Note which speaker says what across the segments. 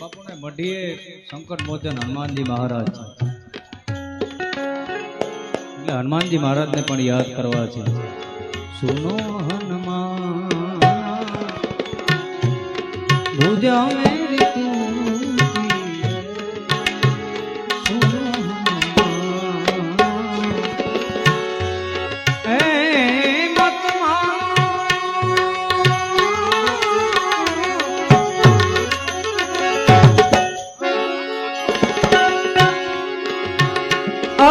Speaker 1: બાપુને મઢીએ શંકર મોચન હનુમાનજી મહારાજ છે. એટલે હનુમાનજી મહારાજને પણ યાદ કરવા છે. સુનો હનુમાન, ભુજા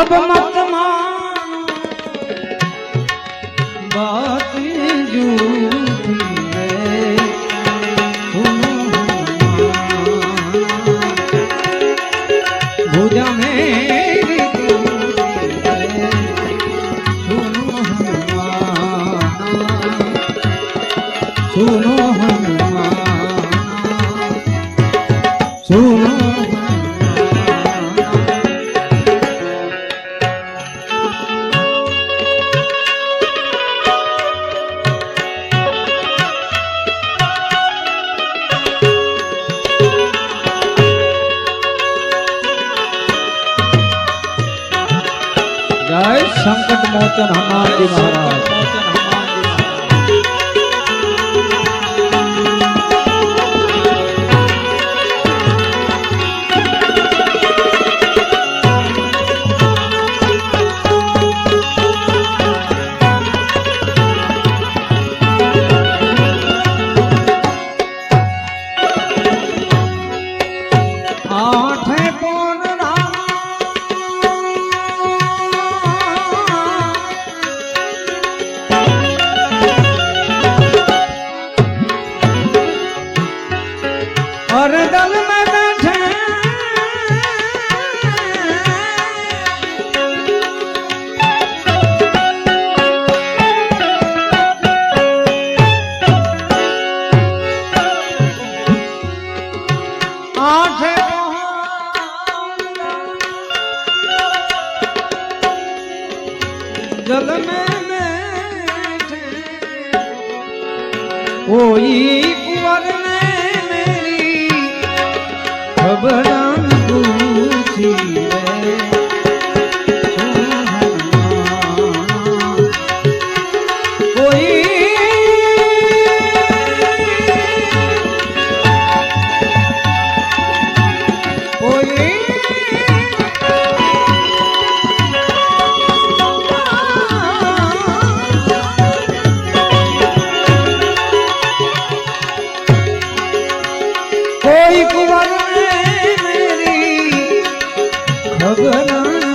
Speaker 1: અબ મત બાત ભોજા મેં મોચન હનુમાનજી મહારાજ.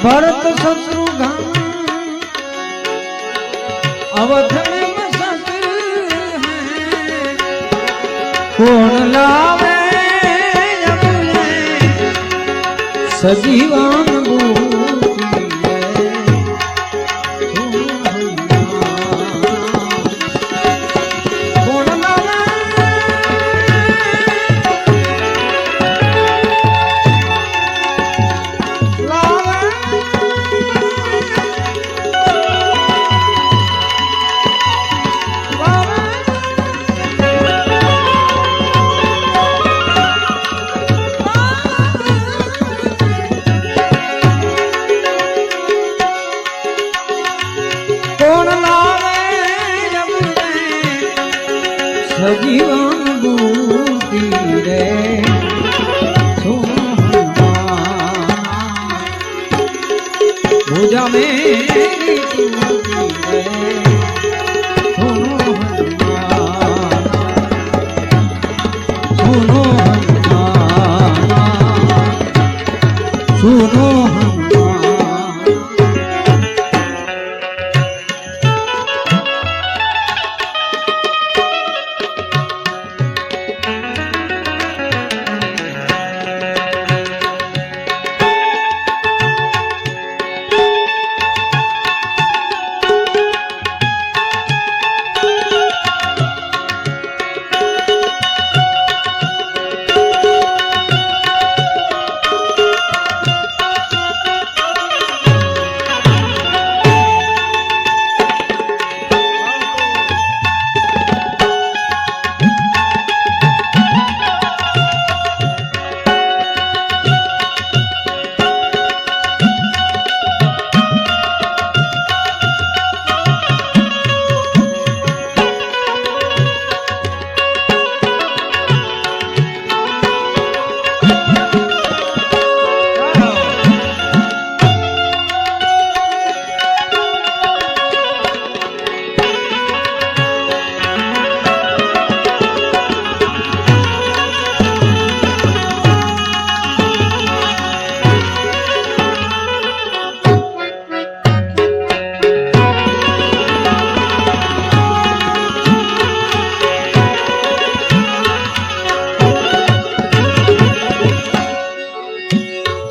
Speaker 1: ભરત શત્રુ અવધ કોણ લાવે સજીવાન બુ સુનો હનુમાન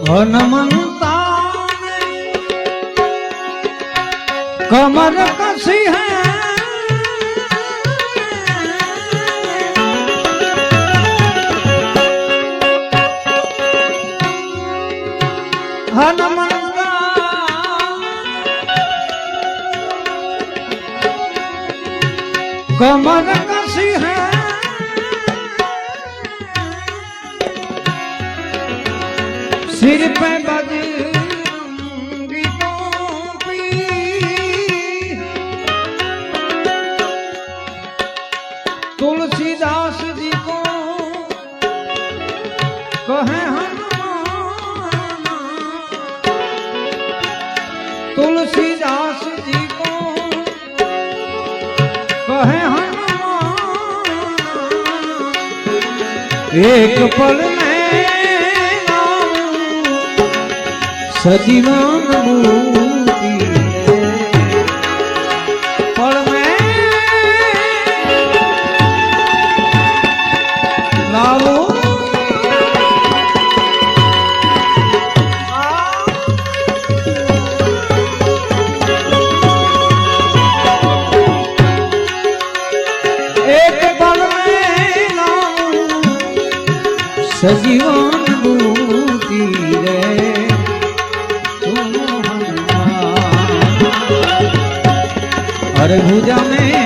Speaker 1: હનુમંતા કમર કસી હૈ? सिर पे बजरंगी टोपी तुलसीदास जी को कहे हनुमान तुलसीदास जी को कहे हनुमान एक पल સજીવન મૂર્તિ પણ મેં સજીવન আর বুঝানে